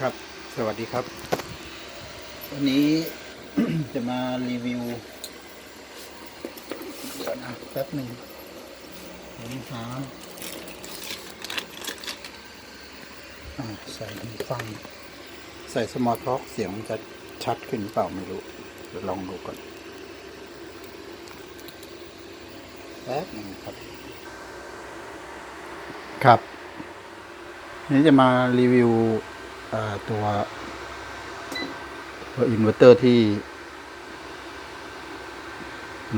ครับ สวัสดีครับ วันนี้จะมารีวิว เดี๋ยวนะแป๊บหนึ่งผมหาอ่าใส่หูฟัง ใส่สมอร์ท a l k เสียงมันจะชัดขึ้นเปล่าไม่รู้เดี๋ยวลองดูก่อนแป๊บหนึ่งครับ ครับ นี่จะมารีวิวเอ่อ ตัวตัวอินเวอร์เตอร์ที่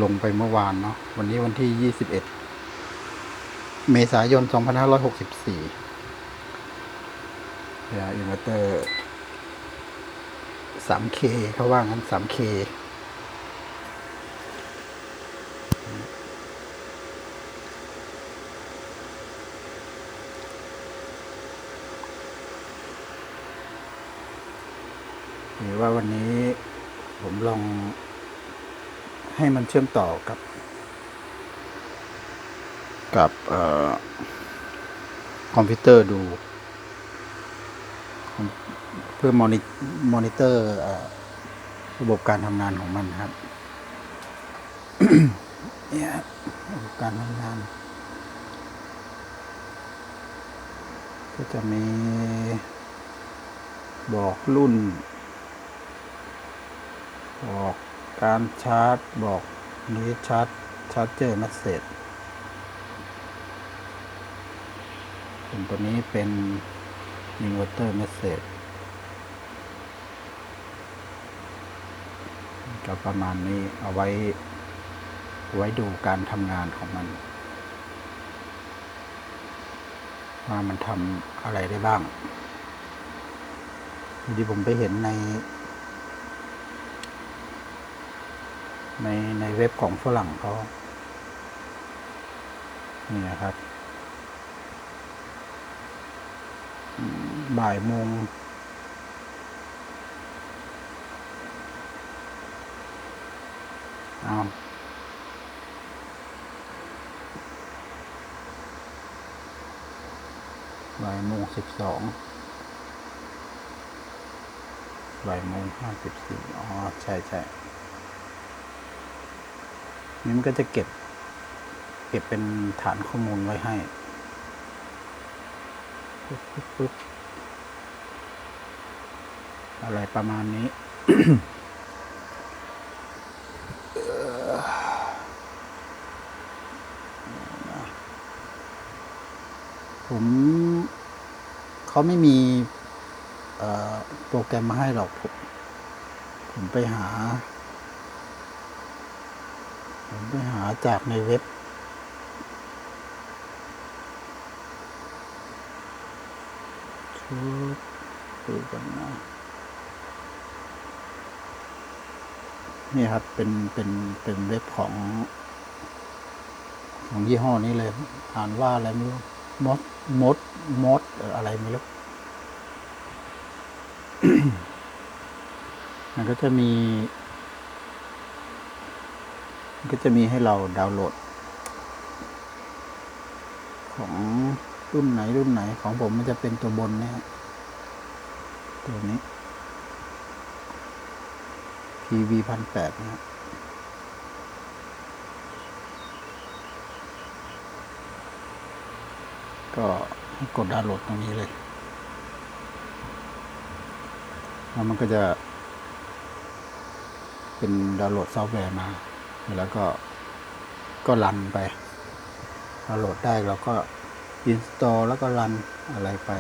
ลงไปเมื่อวานเนาะวันนี้วันที่ 21 เมษายน 2564เดี๋ยวอินเวอร์เตอร์ 3K เขาว่างั้น 3K หรือว่าวันนี้ผมลองให้มันเชื่อมต่อกับ กับออคอมพิวเตอร์ดู เพื่อมอนิมอนิเตอร์ระบบการทำงานของมันครับเนี่ยระบบการทำงาน ก็จะมีบอกรุ่น บอกการชาร์จบอกนี้ชาร์จชาร์จเจอร์มัสเซจส่วนตัวนี้เป็นอินเวอร์เตอร์เมสเซจก็ประมาณนี้เอาไว้ ไว้ดูการทำงานของมัน ว่ามันทำอะไรได้บ้างที่ผมไปเห็นใน ในในเว็บของฝรั่งเขานี่นะครับ บ่ายโมงเอาบ่ายโมงสิบสองบ่ายโมงห้าสิบสี่อ๋อ ใช่ใช่ นี่มันก็จะเก็บ เก็บเป็นฐานข้อมูลไว้ให้ปึ๊บปึ๊บปึ๊บอะไรประมาณนี้ผมเขาไม่มีโปรแกรมมาให้หรอกผมผมไปหา ผมไปหาจากในเว็บ ชุดดูกันนะ นี่ครับ เป็น เป็น เป็นเว็บของ ของยี่ห้อนี้เลย อ่านว่าอะไรไม่รู้ มด มด มด อะไรไม่รู้มันก็จะมี ก็จะมีให้เราดาวน์โหลด ของรุ่นไหนรุ่นไหนของผมมันจะเป็นตัวบนนี่ยฮะตัวนี้ PV พันแปดนะฮะก็กดดาวน์โหลดตรงนี้เลยแล้วมันก็จะเป็นดาวน์โหลดซอฟต์แวร์มา แล้วก็ก็รันไปดาโหลดได้เราก็อินสตอลแล้วก็รันอะไรไป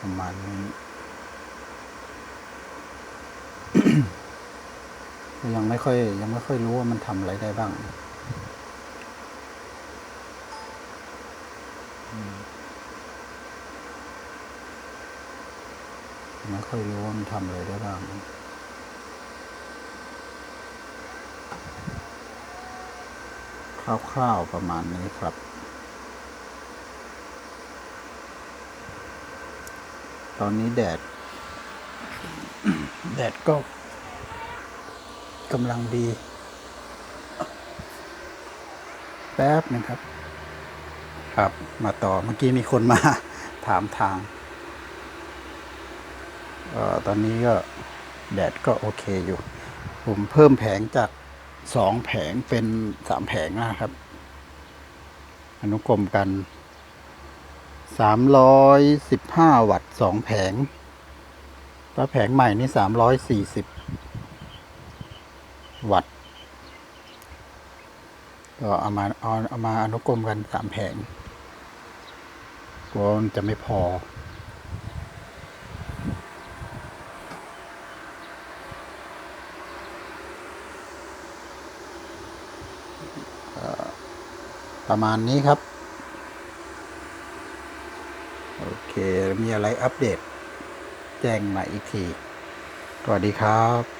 ประมาณนี้ยังไม่ค่อยยังไม่ค่อยรู้ว่ามันทำอะไรได้บ้าง ไม่ค่อยรู้ว่ามันทำอะไรได้บ้างคร่าวๆประมาณนี้ครับ ตอนนี้แดด แดดก็กำลังดี แป๊บหนึงครับ ครับ มาต่อเมื่อกี้มีคนมาถามทาง เออตอนนี้ก็แดดก็โอเคอยู่ ผมเพิ่มแผงจากสองแผงเป็นสามแผงนะครับ อนุกรมกันสามร้อยสิบห้าวัตต์สองแผงแล้วแผงใหม่นี่สามร้อยสี่สิบวัตต์ก็เอามาเอาเอามาอนุกรมกันสามแผงกลัวจะไม่พอ ประมาณนี้ครับ โอเค มีอะไรอัปเดต แจ้งมาอีกที สวัสดีครับ